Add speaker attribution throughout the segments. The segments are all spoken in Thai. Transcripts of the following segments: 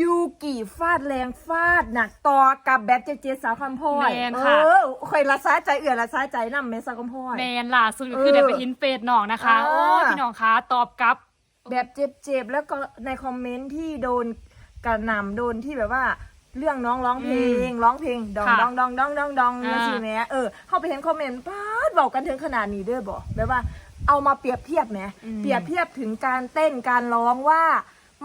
Speaker 1: ยูกิฟาดแรงฟาดหนักต่อกับแบทเจเจสาวคำพ่อย
Speaker 2: แมน
Speaker 1: เอ
Speaker 2: ค่ะ
Speaker 1: อคอยละซ้ายใจเอื่อละซ้ายใจนำเมสาวคำพ่อย
Speaker 2: แมนล่าสุดก็คือ
Speaker 1: เออ
Speaker 2: ได้ไปอินเฟซน้องนะคะ
Speaker 1: อ่า
Speaker 2: โอ้ยพี่น้องคะตอบกลับ
Speaker 1: แบบเจ็บๆ แล้วก็ในคอมเมนต์ที่โดนกระหน่ำโดนที่แบบว่า เรื่องน้องร้องเพลง ร้องเพลงดอง
Speaker 2: ค่ะ
Speaker 1: ดองดองดองดองดอง
Speaker 2: อ่า
Speaker 1: นะสิแหม่เออเข้าไปเห็นคอมเมนต์ป้าดบอกกันถึงขนาดนี้เด้วยบอกแบบว่าเอามาเปรียบเทียบไหมเปรียบเทียบถึงการเต้นการร้องว่า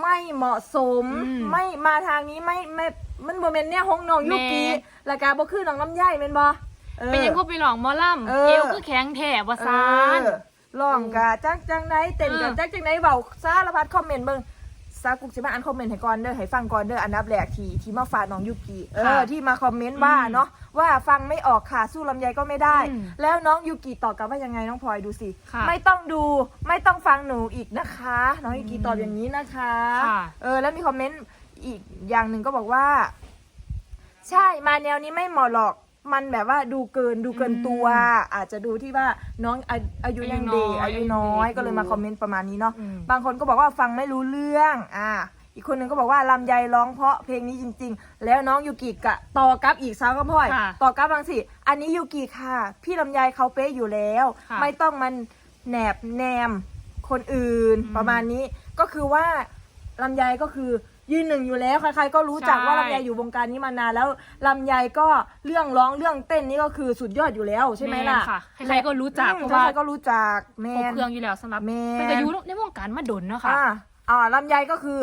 Speaker 1: ไม่เหมาะสม
Speaker 2: อืม
Speaker 1: ไม่มาทางนี้ไม่ไม่มันโมเมนต์เนี่ยห้องน้องยุกี
Speaker 2: แม่
Speaker 1: แล้วกาบ่คือน้องลำไยแม่นบ่ออ
Speaker 2: เป็นยังพวกไปหลองหมอลำ
Speaker 1: เออ
Speaker 2: เอวคือแข็งแถบว่าซาน
Speaker 1: เออร้องกะจักจังไหนเต้นกะ
Speaker 2: เออ
Speaker 1: จักจังไหนเบาสารพัดคอมเมนต์เบิ่ง ซากุกสิมาอ่านคอมเมนต์ให้ก่อนเด้อให้ฟังก่อนเด้ออันดับแรกที่ที่มาฝากน้องยุกิเออที่มาคอมเมนต์ว่าเนาะว่าฟังไม่ออกค่ะสู้ลำไยก็ไม่ได้
Speaker 2: อืม
Speaker 1: แล้วน้องยูกิตอบกลับว่ายังไงน้องพลอยดูสิ
Speaker 2: ค่ะ
Speaker 1: ไม่ต้องดูไม่ต้องฟังหนูอีกนะคะ น้องยูกิตอบอย่างนี้นะคะ
Speaker 2: ค่ะ
Speaker 1: เออแล้วมีคอมเมนต์อีกอย่างหนึ่งก็บอกว่า ใช่มาแนวนี้ไม่เหมาะหรอก มันแบบว่าดูเกินดูเกินตัว อาจจะดูที่ว่าน้องอาอายุยังเด็ก
Speaker 2: อา
Speaker 1: อา
Speaker 2: ยุ
Speaker 1: ยุ
Speaker 2: น้
Speaker 1: น้
Speaker 2: อ
Speaker 1: อยยก็เลยมาคอมเมนต์ประมาณนี้เนาะ
Speaker 2: อืม
Speaker 1: บางคนก็บอกว่าฟังไม่รู้เรื่องอ่าอีกคนหนึ่งก็บอกว่าลำไยร้องเพราะเพลงนี้จริง ๆ แล้วน้องยูกิกะต่อกับอีกสาวก็พ่อย
Speaker 2: ค่ะ
Speaker 1: ต่อกับบางสิอันนี้ยูกิค่ะ พี่ลำไยเขาเป๊ะอยู่แล้ว
Speaker 2: ค่ะ
Speaker 1: ไม่ต้องมันแหนบแนมคนอื่น
Speaker 2: อืม
Speaker 1: ประมาณนี้ก็คือว่าลำไยก็คือ ยืนหนึ่งอยู่แล้วใครๆก็รู้จัก
Speaker 2: ใช่
Speaker 1: ว่าลำไยอยู่วงการนี้มานานแล้วลำไยก็เรื่องร้องเรื่องเต้นนี่ก็คือสุดยอดอยู่แล้วใช่ไหมล่ะ
Speaker 2: แนค่ะใครๆก็รู้จัก
Speaker 1: อืม
Speaker 2: เพราะว่า
Speaker 1: ใครๆก็รู้จักแม
Speaker 2: ครบ
Speaker 1: น
Speaker 2: เครื่องอยู่แล้วสำหรับ
Speaker 1: แมน
Speaker 2: เป็นอายุในวงการมาดนเนาะค่ะ
Speaker 1: อ่าอ่าลำไยก็คือ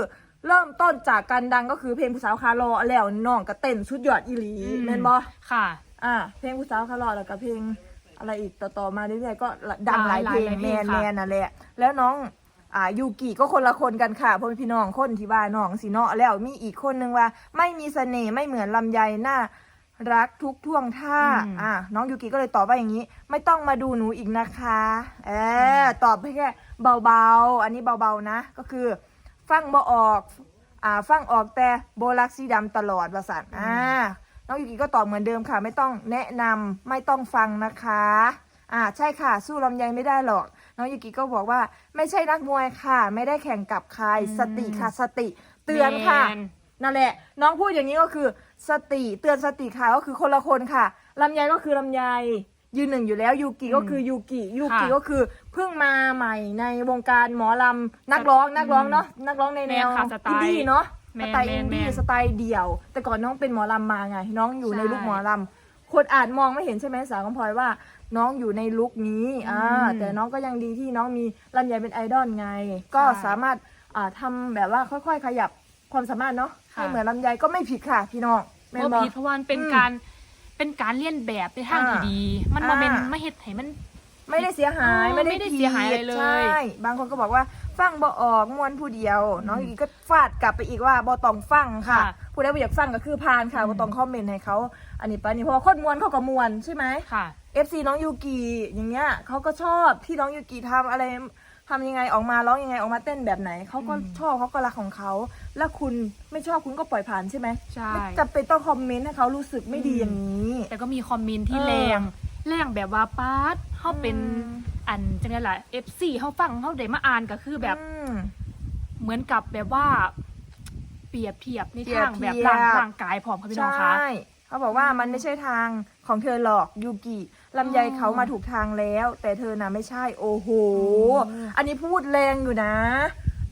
Speaker 1: เริ่มต้นจากการดังก็คือเพลงผู้สาวคาร์ลอแล้วน้องก็เต้นชุดยอดอีหลี
Speaker 2: อืม
Speaker 1: แม่นบอ
Speaker 2: ค่ะ
Speaker 1: อ่า เพลงผู้สาวคาร์ลอแล้วก็เพลงอะไรอีกต่อๆมาเรื่อยๆก็ดังหลายเพลง
Speaker 2: หลายๆเพ
Speaker 1: แม
Speaker 2: ลง
Speaker 1: น
Speaker 2: ค่ะ
Speaker 1: แมนนั่นแหละแล้วน้อง อ่ายูกิก็คนละคนกันค่ะพ่อแม่พี่น้องคนที่บ้านน้องสิเนาะแล้วมีอีกคนนึงว่า ไม่มีเสน่ห์ไม่เหมือนลำไยน่ารักทุกท่วงท่า อ่าน้องยูกิก็เลยตอบว่าอย่างนี้ ไม่ต้องมาดูหนูอีกนะคะ เออตอบแค่เบาๆ อันนี้เบาๆนะ ก็คือ ฟังบ่ออก อ่า ฟังออกแต่โบลักสีดำตลอดว่าสันอ่า น้องยูกิก็ตอบเหมือนเดิมค่ะ ไม่ต้องแนะนำไม่ต้องฟังนะคะ อ่า ใช่ค่ะ สู้ลำไยไม่ได้หรอก น้องยูกิก็บอกว่าไม่ใช่นักมวยค่ะ ไม่ได้แข่งกับใครสติค่ะสติ เตือนค่ะ
Speaker 2: แมน
Speaker 1: นั่นแหละ น้องพูดอย่างนี้ก็คือสติเตือนสติค่ะก็คือคนละคนค่ะลำไยก็คือลำไยยืนหนึ่งอยู่แล้วยูกิก็คือยูกิยูกิ
Speaker 2: ค่ะ
Speaker 1: ก็คือเพิ่งมาใหม่ในวงการหมอลำนักร้องนักร้องเนาะนักร้องในแนว
Speaker 2: แมนค่ะสไตล์
Speaker 1: อินดี้เนาะ
Speaker 2: แม
Speaker 1: ส
Speaker 2: น
Speaker 1: ไตล์
Speaker 2: แมน
Speaker 1: อินดี้
Speaker 2: แมน
Speaker 1: สไตล์เดี่ยว แต่ก่อนน้องเป็นหมอลำมาไง น้องอยู่ใน
Speaker 2: ใช่
Speaker 1: ลุคหมอลำคนอาจมองไม่เห็นใช่ไหมสาวกำพลอยว่า น้องอยู่ในลุคนี้อ่า
Speaker 2: อืม
Speaker 1: แต่น้องก็ยังดีที่น้องมีลำไยเป็นไอดอลไง ก็
Speaker 2: ใช่
Speaker 1: สามารถอ่าทำแบบว่าค่อยๆ ขยับความสามารถเนาะ
Speaker 2: ค่ะ
Speaker 1: ให้เหมือนลำไยก็ไม่ผิดค่ะพี่น้อง
Speaker 2: เพ
Speaker 1: แม่น
Speaker 2: ราะ
Speaker 1: บอ
Speaker 2: ผิดเพราะว่ามันเป็น
Speaker 1: อืม
Speaker 2: การเป็นการเลียนแบบในทางที่
Speaker 1: อ่า
Speaker 2: ดี มันมาเป็น
Speaker 1: อ่า
Speaker 2: ไม่เฮ็ดให้มัน
Speaker 1: ไม่ได้เสียหาย
Speaker 2: เออ
Speaker 1: ไม่ได้
Speaker 2: ไม่ได้เสียหายอะไรเลย
Speaker 1: ใช่บางคนก็บอกว่าฟังบ่ออกมวนผู้เดียว น้องอีกก็ฟาดกลับไปอีกว่าบ่ต้องฟังค่ะ
Speaker 2: ค่ะ
Speaker 1: ผู้ใดบ่อยากฟังก็คือพานค่ะ
Speaker 2: อืม
Speaker 1: บ่ต้องคอมเมนต์ให้เขา อันนี้ไปะนี่เพราะว่าคนมวนเขาก็มวนใช่ไหม
Speaker 2: ค่ะ
Speaker 1: FC น้องยูกิอย่างเงี้ยเขาก็ชอบที่น้องยูกิทำอะไรทำยังไงออกมาร้องยังไงออกมาเต้นแบบไหนเขาก็
Speaker 2: อืม
Speaker 1: ชอบเขาก็รักของเขาแล้วคุณไม่ชอบคุณก็ปล่อยผ่านใช่ไหม
Speaker 2: ใช่
Speaker 1: ไม่จำเป็นต้องคอมเมนต์ให้เขารู้สึกไม่ดีอย่างนี้
Speaker 2: แต่ก็มีคอมเมนต์ที่
Speaker 1: เออ
Speaker 2: แรงแรงแบบว่าปาดเฮาเป็น
Speaker 1: อืม
Speaker 2: อันจังได๋ล่ะ FC เฮาฟังเฮาได้มาอ่านก็คือแบบ
Speaker 1: อืม
Speaker 2: เหมือนกับแบบว่า เปรียบเทียบใน
Speaker 1: เปรีย
Speaker 2: ทา
Speaker 1: บ
Speaker 2: ง
Speaker 1: เที
Speaker 2: แบ
Speaker 1: ย
Speaker 2: บบร่างร่างกายพร้อมค่ะพี่น้องคะ
Speaker 1: ใช่ เขาบอกว่ามันไม่ใช่ทางของเธอหรอกยูกิลำไย
Speaker 2: อ๋อ
Speaker 1: เขามาถูกทางแล้ว แต่เธอน่ะไม่ใช่โอ้โห
Speaker 2: อืม
Speaker 1: อันนี้พูดแรงอยู่นะ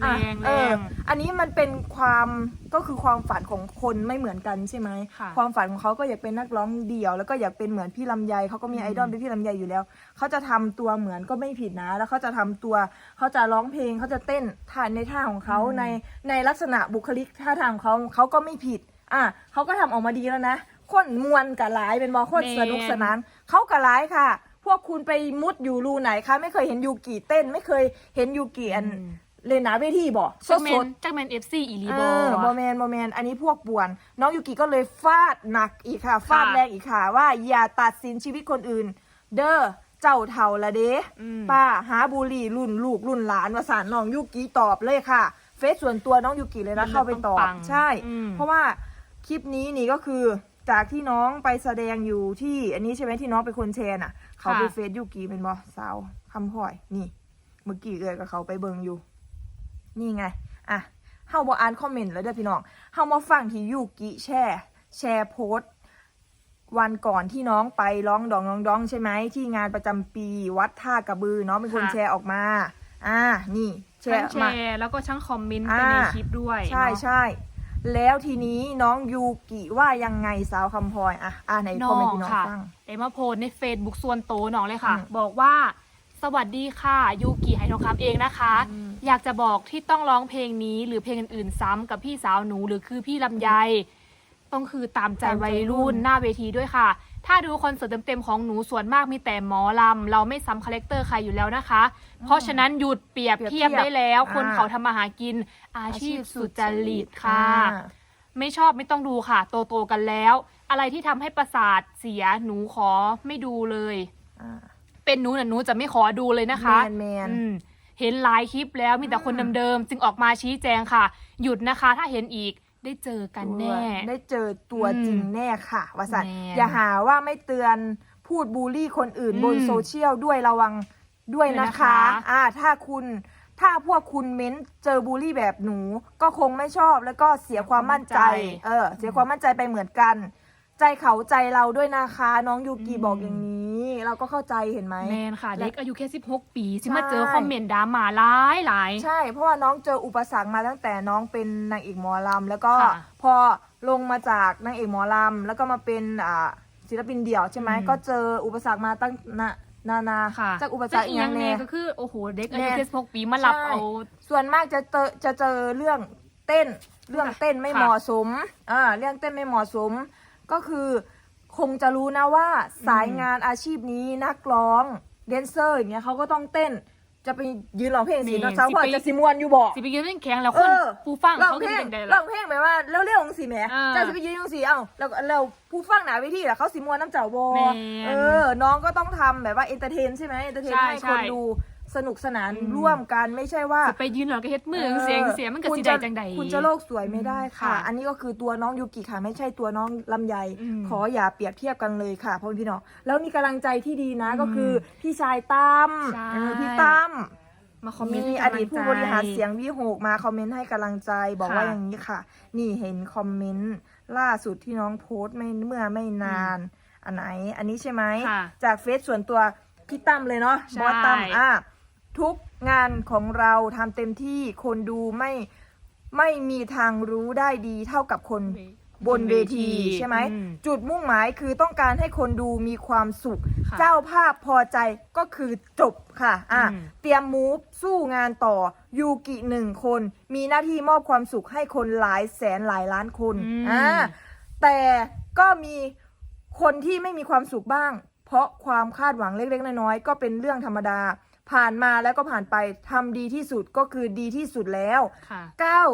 Speaker 1: อะ
Speaker 2: แรง
Speaker 1: เออ
Speaker 2: แรง
Speaker 1: อันนี้มันเป็นความก็คือความฝันของคนไม่เหมือนกันใช่ไหม
Speaker 2: ค่ะ
Speaker 1: ความฝันของเขาก็อยากเป็นนักร้องเดี่ยว แล้วก็อยากเป็นเหมือนพี่ลำไยเขาก็มี
Speaker 2: อืม
Speaker 1: ไอดอลเป็นพี่ลำไยอยู่แล้วเขาจะทำตัวเหมือนก็ไม่ผิดนะ แล้วเขาจะทำตัวเขาจะร้องเพลงเขาจะเต้นท่าในท่าของเขาในในลักษณะบุคลิกท่าทางของเขาเขาก็ไม่ผิดอะเขาก็ทำออกมาดีแล้วนะ คนมวนกับหลายเป็นบอคนสนุกสนานเขากับหลายค่ะ พวกคุณไปมุดอยู่รูไหนคะไม่เคยเห็นยูกิเต้น ไม่เคยเห็นยูกิอัน
Speaker 2: อืม
Speaker 1: เลนหนาเวทีบ่ส
Speaker 2: จัก
Speaker 1: ด
Speaker 2: แม
Speaker 1: ส
Speaker 2: น
Speaker 1: ด
Speaker 2: จักแมน FC อีหลี
Speaker 1: เอ
Speaker 2: บ่
Speaker 1: อบอแมนบอแมนอันนี้พวกป่วน น้องยูกิก็เลยฟาดหนักอีกค่ะ ฟาด
Speaker 2: ค่ะ
Speaker 1: แรงอีกค่ะ ว่าอย่าตัดสินชีวิตคนอื่น เด้อเจ้าเท่าละเด้
Speaker 2: อืม
Speaker 1: ป้าหาบุหรี่รุ่นลูกรุ่นหลานวาสานน้องยูกิตอบเลยค่ะ เฟซส่วนตัวน้องยูกิเลยนะ
Speaker 2: มัน
Speaker 1: เข้าไปตอบ
Speaker 2: ต้องปัง
Speaker 1: ใช่
Speaker 2: อืม
Speaker 1: เพราะว่าคลิปนี้นี่ก็คือ จากที่น้องไปแสดงอยู่ที่อันนี้ใช่ไหมที่น้องเป็นคนแชร์น่ะ เขาไปเฟซยูกิเป็นบอสาวคำพ่อย นี่ เมื่อกี้เอ่ยกับเขาไปเบิงอยู่ นี่ไง อะาบ่อ่านคอมเมนต์แล้วเด้อพี่น้องเฮามาฟังที่ยูกิแชร์แชร์โพสต์วันก่อนที่น้องไปร้องดองร้องดองใช่ไหมที่งานประจำปีวัดท่ากระบือน้องเป็นคน
Speaker 2: ค่ะ
Speaker 1: แชร์ออกมา อ่า นี่ แช
Speaker 2: ทั้ง
Speaker 1: ร์
Speaker 2: แช
Speaker 1: มา
Speaker 2: ร์แล้วก็ทั้งคอมเมนต์
Speaker 1: อ่า
Speaker 2: ไปในคลิปด้วย
Speaker 1: ใช่
Speaker 2: เนาะ
Speaker 1: ใช่ แล้วทีนี้น้องยูกิว่ายังไงสาวคำพลอยอะอ่าไหน
Speaker 2: น้
Speaker 1: คอม
Speaker 2: อ
Speaker 1: เมนต์
Speaker 2: ง
Speaker 1: พี่น้อง
Speaker 2: ค่ะ
Speaker 1: ฟัง
Speaker 2: ได้มาโพสต์ใน Facebook ส่วนโตวน้องเลยค่ะ
Speaker 1: อืม
Speaker 2: บอกว่าสวัสดีค่ะยูกิไหทองคำเองนะคะ
Speaker 1: อืม
Speaker 2: อยากจะบอกที่ต้องร้องเพลงนี้หรือเพลงอื่นๆซ้ำกับพี่สาวหนูหรือคือพี่ลำไย ต้องคือตามใจ
Speaker 1: ตามใจ
Speaker 2: วัย
Speaker 1: รุ่
Speaker 2: รุ่
Speaker 1: น
Speaker 2: นหน้าเวทีด้วยค่ะ ถ้าดูคอนเสิร์ตเต็มๆของหนูส่วนมากมีแต่หมอลำ เราไม่ซ้ำคาแรคเตอร์ใครอยู่แล้วนะคะ เพราะฉะนั้นหยุดเปรียบ
Speaker 1: เปรียบ
Speaker 2: เทียบ
Speaker 1: เทียบ
Speaker 2: ได้แล้ว คน
Speaker 1: อ่า
Speaker 2: เขาทำมาหากินอาชีพสุจริตค่ะ
Speaker 1: อ่า
Speaker 2: ไม่ชอบไม่ต้องดูค่ะโตโตๆกันแล้ว อะไรที่ทำให้ประสาทเสียหนูขอไม่ดูเลย
Speaker 1: อ่า
Speaker 2: เป็นหนูน่ะหนูจะไม่ขอดูเลยนะคะ
Speaker 1: แมนแมน
Speaker 2: อืมเห็นหลายคลิปแล้วมีแต่คน
Speaker 1: อืม
Speaker 2: เดิมๆจึงออกมาชี้แจงค่ะ หยุดนะคะ ถ้าเห็นอีก ได้เจอกันแน่
Speaker 1: ได้เจอตัว
Speaker 2: อืม
Speaker 1: จริงแน่ค่ะวสัน
Speaker 2: แน่
Speaker 1: อย่าหาว่าไม่เตือนพูดบูลลี่คนอื่น
Speaker 2: อืม
Speaker 1: บนโซเชียลด้วยระวังด้วย
Speaker 2: ด้วย
Speaker 1: นะ
Speaker 2: นะคะ
Speaker 1: คะ อ่า ถ้าคุณถ้าพวกคุณเม้นเจอบูลลี่แบบหนู ก็คงไม่ชอบแล้วก็เสียความมั่นใจ เออ เสียความมั่นใจไปเหมือนกัน ใจเขาใจเราด้วยนะคะ น้องยูกิ
Speaker 2: อืม
Speaker 1: บอกอย่างนี้ เราก็เข้าใจเห็นไหม
Speaker 2: แมนค่ะ เด็กอายุแค่ 16 ปีสิ
Speaker 1: ใช่
Speaker 2: มาเจอคอมเมนต์ดราม่าหลายหลาย
Speaker 1: ใช่ เพราะว่าน้องเจออุปสรรคมาตั้งแต่น้องเป็นนางเอกหมอลำแล้วก็
Speaker 2: ค่ะ
Speaker 1: พอลงมาจากนางเอกหมอลำแล้วก็มาเป็นอ่าศิลปินเดี่ยวใช่ไหม
Speaker 2: อืม
Speaker 1: ก็เจออุปสรรคมาตั้งนานานา
Speaker 2: ค่ะ
Speaker 1: จากอุปสรรค
Speaker 2: ซึ่
Speaker 1: อี
Speaker 2: ง
Speaker 1: ก
Speaker 2: อี
Speaker 1: อกย่าง
Speaker 2: แน่
Speaker 1: แน่
Speaker 2: ก็คือโอ้โหเด็กอายุ
Speaker 1: แน่
Speaker 2: แค่16ปีมารับ
Speaker 1: ใช่
Speaker 2: เอา
Speaker 1: ส่วนมากจะเจอจะเจอเรื่องเต้น เรื่องเต้นไม่
Speaker 2: ค่ะ
Speaker 1: เหมาะสมอ่าเรื่องเต้นไม่เหมาะสม ก็คือคงจะรู้นะว่าสายงานอาชีพนี้นักร้องแดนเซอร์อย่างเงี้ยเขาก็ต้องเต้น จะไปยืนร้องเพลงสิ
Speaker 2: นี่
Speaker 1: เนาะเช้าพอ
Speaker 2: สิไป
Speaker 1: จะสิมวนอยู่บอก
Speaker 2: สิไปยืนเล่นแข่งแล้วค
Speaker 1: เอนอ
Speaker 2: ผู้ฟัง
Speaker 1: ร้อง
Speaker 2: เขา
Speaker 1: เพ
Speaker 2: จะ
Speaker 1: ลง
Speaker 2: เป็นไง
Speaker 1: ร้
Speaker 2: ล่ะ
Speaker 1: องเพลงแบบว่าเร็วๆของสิแหม่
Speaker 2: อ่า
Speaker 1: เจ้าสิไปยืนของสิเอ้าแล้วก็แล้วผู้ฟังหนาเวิธีล่ะเขาสิมวนน้ำเจ้าบอ
Speaker 2: แม่น
Speaker 1: เออ น้องก็ต้องทำแบบว่าเอนเตอร์เทนใช่ไหมเอนเตอร์เทน
Speaker 2: ใช่
Speaker 1: ให้
Speaker 2: ใช่
Speaker 1: คนดู สนุกสนาน
Speaker 2: อืม
Speaker 1: ร่วมกันไม่ใช่ว่า
Speaker 2: สิไปยืนหรอกก็เฮ็ดมือเสียงเสียงมันก็
Speaker 1: คุณ
Speaker 2: สิ
Speaker 1: จะ
Speaker 2: ได้จังใด
Speaker 1: คุณจะโลกสวยไม่ได้ค่ะ
Speaker 2: ค่ะ
Speaker 1: อันนี้ก็คือตัวน้องยูกิค่ะ ไม่ใช่ตัวน้องลำไย
Speaker 2: อืม
Speaker 1: ขออย่าเปรียบเทียบกันเลยค่ะพ่อพี่น้องแล้วมีกำลังใจที่ดีนะ
Speaker 2: อืม
Speaker 1: ก็คือพี่ชายตั้ม
Speaker 2: ใช่
Speaker 1: เออพี่ตั้ม
Speaker 2: มาคอมเมนต์
Speaker 1: มี
Speaker 2: ให้
Speaker 1: อกำ
Speaker 2: ลัง
Speaker 1: ดีตผู้
Speaker 2: ใจ
Speaker 1: บริหารเสียงวิหกมาคอมเมนต์ให้กำลังใจ บอก
Speaker 2: ค่ะ
Speaker 1: ว่าอย่างนี้ค่ะ นี่เห็นคอมเมนต์ล่าสุดที่น้องโพสต์ไม่เมื่อไม่นาน อันไหน อันนี้ใช่ไหม
Speaker 2: ค่ะ
Speaker 1: จากเฟซส่วนตัวพี่ตั้มเลยเนาะ
Speaker 2: ใช่
Speaker 1: บอสตั้มอะ ทุกงานของเราทำเต็มที่คนดูไม่ไม่มีทางรู้ได้ดีเท่ากับคนบนเวทีใช่ไหม
Speaker 2: อืม
Speaker 1: จุดมุ่งหมายคือต้องการให้คนดูมีความสุข
Speaker 2: ค่ะ
Speaker 1: เจ้าภาพพอใจก็คือจบค่ะอะ
Speaker 2: อืม
Speaker 1: เตรียมมูฟสู้งานต่อยูกิหนึ่งคน มีหน้าที่มอบความสุขให้คนหลายแสนหลายล้านคน
Speaker 2: อืม
Speaker 1: อ่าแต่ก็มีคนที่ไม่มีความสุขบ้าง เพราะความคาดหวังเล็กๆน้อยๆก็เป็นเรื่องธรรมดา ผ่านมาแล้วก็ผ่านไปทำดีที่สุดก็คือดีที่สุดแล้ว
Speaker 2: ค่ะ
Speaker 1: ก้าว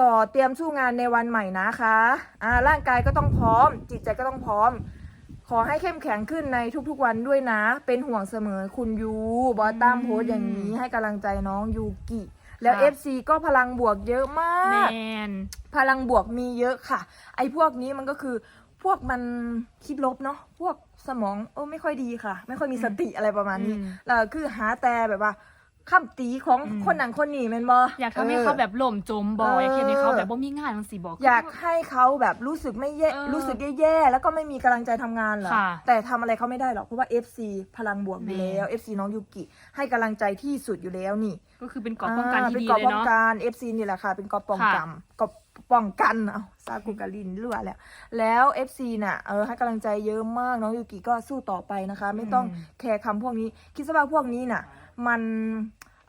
Speaker 1: ต่อเตรียมสู้งานในวันใหม่นะคะอ่าร่างกายก็ต้องพร้อม จิตใจก็ต้องพร้อม ขอให้เข้มแข็งขึ้นในทุกๆวันด้วยนะ เป็นห่วงเสมอคุณยูบอสตั้ม
Speaker 2: อืม
Speaker 1: โพสต์อย่างนี้ให้กำลังใจน้องยูกิ แล้ว
Speaker 2: ค่ะ
Speaker 1: FC ก็พลังบวกเยอะม
Speaker 2: แมา
Speaker 1: ก
Speaker 2: น
Speaker 1: พลังบวกมีเยอะค่ะ ไอ้พวกนี้มันก็คือพวกมันคิดลบเนาะพวก สมองเออไม่ค่อยดีค่ะ ไม่ค่อยมีสติอะไรประมาณนี้
Speaker 2: อืม
Speaker 1: แล้วคือหาแต่แบบว่าคำตีของ
Speaker 2: อืม
Speaker 1: คนนั้นคนนี้แมนบอ
Speaker 2: อยากทำให้เขาแบบล่มจมบ่อยากเห็นให้เขาแบบบ่มีงานจังซี่บ่
Speaker 1: อยากให้เขาแบบรู้สึกไม่แย่
Speaker 2: เออ
Speaker 1: รู้สึกแย่ๆแล้วก็ไม่มีกำลังใจทำงานเหรอ
Speaker 2: ค่ะ
Speaker 1: แต่ทำอะไรเขาไม่ได้หรอกเพราะว่า FC พลังบวกอยู่
Speaker 2: แม่
Speaker 1: แล้ว FC น้องยูกิให้กำลังใจที่สุดอยู่แล้วนี่
Speaker 2: ก็คือเป็นเกราะป้องกันที่
Speaker 1: เป็น
Speaker 2: ดี
Speaker 1: กอบ
Speaker 2: เลย
Speaker 1: ป้อง
Speaker 2: เนาะ
Speaker 1: กัน FC นี่แหละค่ะ เป็นกอบป้อง
Speaker 2: ค่ะ
Speaker 1: กันกอบ ป้องกันเอาซากุกาลินเลือแล้ว แล้ว FC น่ะเออให้กำลังใจเยอะมากน้องยูกิก็สู้ต่อไปนะคะ ไม่ต้อง
Speaker 2: อืม
Speaker 1: แคร์คำพวกนี้ คิดซะว่าพวกนี้น่ะ มัน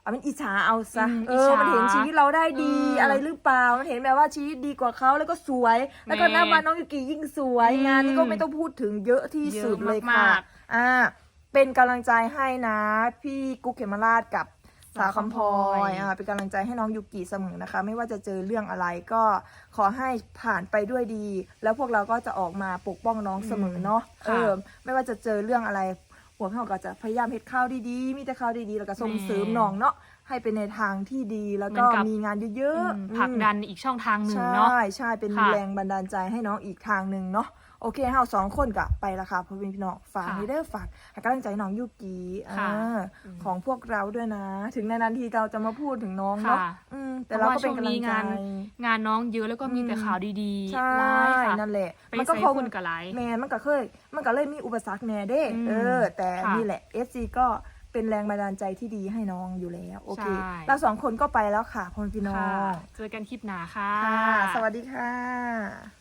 Speaker 1: เอามันอิจฉาเอาซะ
Speaker 2: อืม
Speaker 1: เอ
Speaker 2: อิจ
Speaker 1: อ
Speaker 2: ฉา
Speaker 1: มันเห็นชีวิตเราได้ดี
Speaker 2: อืม
Speaker 1: อะไรหรือเปล่า มันเห็นแบบว่าชีวิตดีกว่าเขาแล้วก็สวย แล้วก็
Speaker 2: แม่
Speaker 1: นับวันน้องยูกิยิ่งสวย
Speaker 2: อืม
Speaker 1: งานนี้ก็ไม่ต้องพูดถึงเยอะที่สุด
Speaker 2: เยอะ
Speaker 1: เลยค่ะ
Speaker 2: มากๆ
Speaker 1: อ่า เป็นกำลังใจให้นะ พี่กุ๊กเขมราชกับ สาวคำพลอยอ่าเป็นกำลังใจให้น้องยูกิเสมอนะคะ ไม่ว่าจะเจอเรื่องอะไรก็ขอให้ผ่านไปด้วยดี แล้วพวกเราก็จะออกมาปกป้องน้องเสมอเนาะ
Speaker 2: ค่ะ
Speaker 1: เออไม่ว่าจะเจอเรื่องอะไรหัวพี่เราก็จะพยายามเฮ็ดข้าวดีๆ มีแต่ข้าวดีๆ แล้วก็ส่งเสริม
Speaker 2: แม่
Speaker 1: น้องเนาะให้เป็นในทางที่ดีแล้วก็
Speaker 2: เหมือนกับ
Speaker 1: มีงานเย
Speaker 2: อื
Speaker 1: อะ
Speaker 2: ม
Speaker 1: ๆ
Speaker 2: ผลัก
Speaker 1: อืม
Speaker 2: ดันอีกช่องทางหนึ่ง
Speaker 1: ใช่
Speaker 2: เนาะ
Speaker 1: ใช่เป็น
Speaker 2: ค่ะ
Speaker 1: แรงบันดาลใจให้น้องอีกทางหนึ่งเนาะ โอเคเฮาสองคนก็ไปและค่ะพ่อพี่น้องฝาก
Speaker 2: ค่ะ
Speaker 1: ให้เด้อฝากให้กำลังใจน้องยูกิ
Speaker 2: ค่ะ
Speaker 1: อ่า
Speaker 2: อืม
Speaker 1: ของพวกเราด้วยนะ ถึงนานๆทีเราจะมาพูดถึงน้องเนาะ
Speaker 2: ค่ะ
Speaker 1: อืมแต่เราก็เป็นกำลังใจ
Speaker 2: เพราะว่าช่วงนี้งาน งานน้องเยอะแล้วก็มีแต่ข่าวดีๆ
Speaker 1: ใช่
Speaker 2: ร้ายค่ะ
Speaker 1: นั่นแหละ
Speaker 2: ไป
Speaker 1: มันก็
Speaker 2: ใส่
Speaker 1: คง
Speaker 2: คุณกับไร
Speaker 1: แมนมันก็เคย มันก็เลยมีอุปสรรคแน่เด้
Speaker 2: อืม
Speaker 1: เออ แต่
Speaker 2: ค่ะ
Speaker 1: นี่แหละ FC ก็เป็นแรงบันดาลใจที่ดีให้น้องอยู่แล้ว โอเค
Speaker 2: ใช่
Speaker 1: เราสองคนก็ไปแล้วค่ะพ่อพี่น้อ
Speaker 2: ค่ะ
Speaker 1: ง
Speaker 2: เจอกันคลิปหน้าค่ะ
Speaker 1: ค่ะ สวัสดีค่ะ